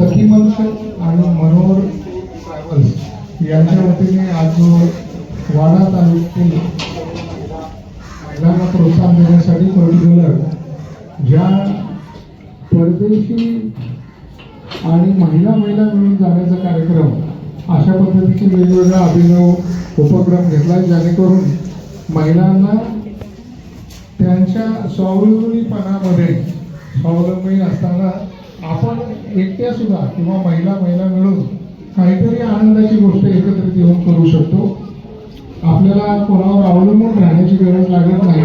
सखीमंत आणि मनोहर ट्रॅव्हल्स यांच्या वतीने आज जो वाडा तालुक्यातील महिलांना प्रोत्साहन देण्यासाठी पर्टिक्युलर ज्या परदेशी आणि महिला महिला मिळून जाण्याचा कार्यक्रम अशा पद्धतीचे वेगवेगळा अभिनव उपक्रम घेतला जेणेकरून महिलांना त्यांच्या स्वावलंबीपणामध्ये स्वावलंबी असताना आपण एकट्या सुद्धा किंवा महिला महिला मिळून काहीतरी आनंदाची गोष्ट एकत्रित येऊन करू शकतो. आपल्याला कोणावर अवलंबून राहण्याची गरज लागत नाही.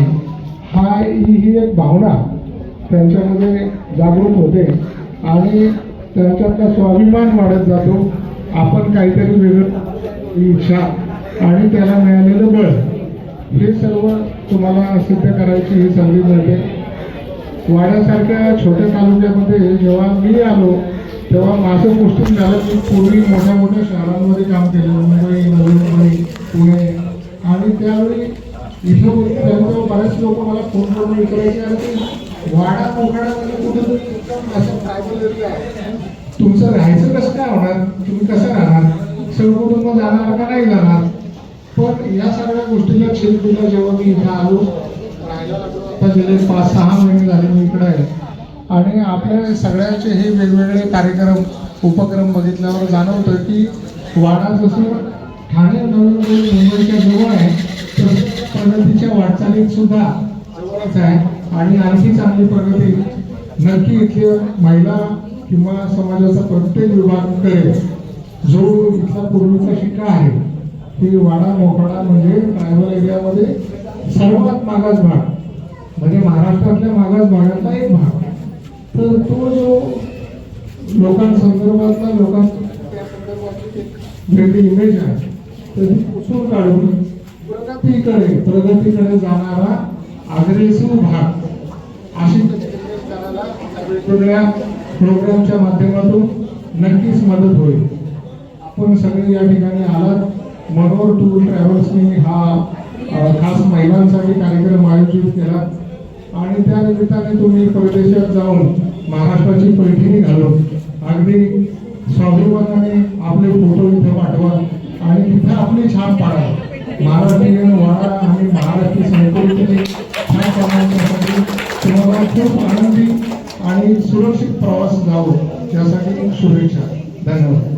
हा ही ही एक भावना त्यांच्यामध्ये जागृत होते आणि त्यांच्यातला स्वाभिमान वाढत जातो. आपण काहीतरी वेगळं इच्छा आणि त्याला मिळालेलं बळ हे सर्व तुम्हाला सिद्ध करायची ही संधी मिळते. वाड्यासारख्या छोट्या तालुक्यामध्ये जेव्हा मी आलो तेव्हा माझं गोष्टी झालं की पूर्वी मोठ्या मोठ्या शहरांमध्ये काम केलं मुंबई नवी मुंबई पुणे. आणि त्यावेळी इथं त्यांचं बरेच लोक मला फोन करून विचारायचे आणि ते वाडा मोखाडामध्ये कुठेतरी एकदम असं ट्रायबल एरिया आहे. तुमचं राहायचं कसं काय होणार? तुम्ही कसं राहणार? सर्व कुटुंब जाणार का नाही जाणार? पण या सगळ्या गोष्टीला छेद दिला जेव्हा मी इथं आलो आता गेले पाच सहा महिने झाले मी इकडे आहे. आणि आपल्या सगळ्यांचे हे वेगवेगळे कार्यक्रम उपक्रम बघितल्यावर जाणवतं की वाडा जसं ठाणे नवी मुंबईच्या जवळ आहे तसं प्रगतीच्या वाटचालीत सुद्धा जवळच आहे. आणि आणखी चांगली प्रगती नक्की इथली महिला किंवा समाजाचा प्रत्येक विभाग करेल जो इथला पूर्वीचा शिक्का आहे. की वाडा मोखाडा म्हणजे ट्रायबल एरियामध्ये सर्वात मागास भाग. म्हणजे महाराष्ट्रातल्या मागास भागातला एक भाग. तर तो जो लोकांसंदर्भातला लोकांचा त्या इमेज आहे. तर ती पुसून काढून प्रगतीकडे प्रगतीकडे जाणारा अग्रेसिव्ह भाग. अशी वेगवेगळ्या प्रोग्रामच्या माध्यमातून नक्कीच मदत होईल. आपण सगळे या ठिकाणी आलात. मनोहर टूर ट्रॅव्हल्सनी हा खास महिलांसाठी कार्यक्रम आयोजित केला. आणि त्या निमित्ताने तुम्ही परदेशात जाऊन महाराष्ट्राची पैठणी घालून अगदी स्वाभिमानाने आपले फोटो इथे पाठवा आणि तिथे आपली छाप पाडा. महाराष्ट्रीयन वाडा आणि महाराष्ट्र संस्कृतीची छाप पाडण्यासाठी तुम्हाला खूप आनंदी आणि सुरक्षित प्रवास जावो. यासाठी शुभेच्छा. धन्यवाद.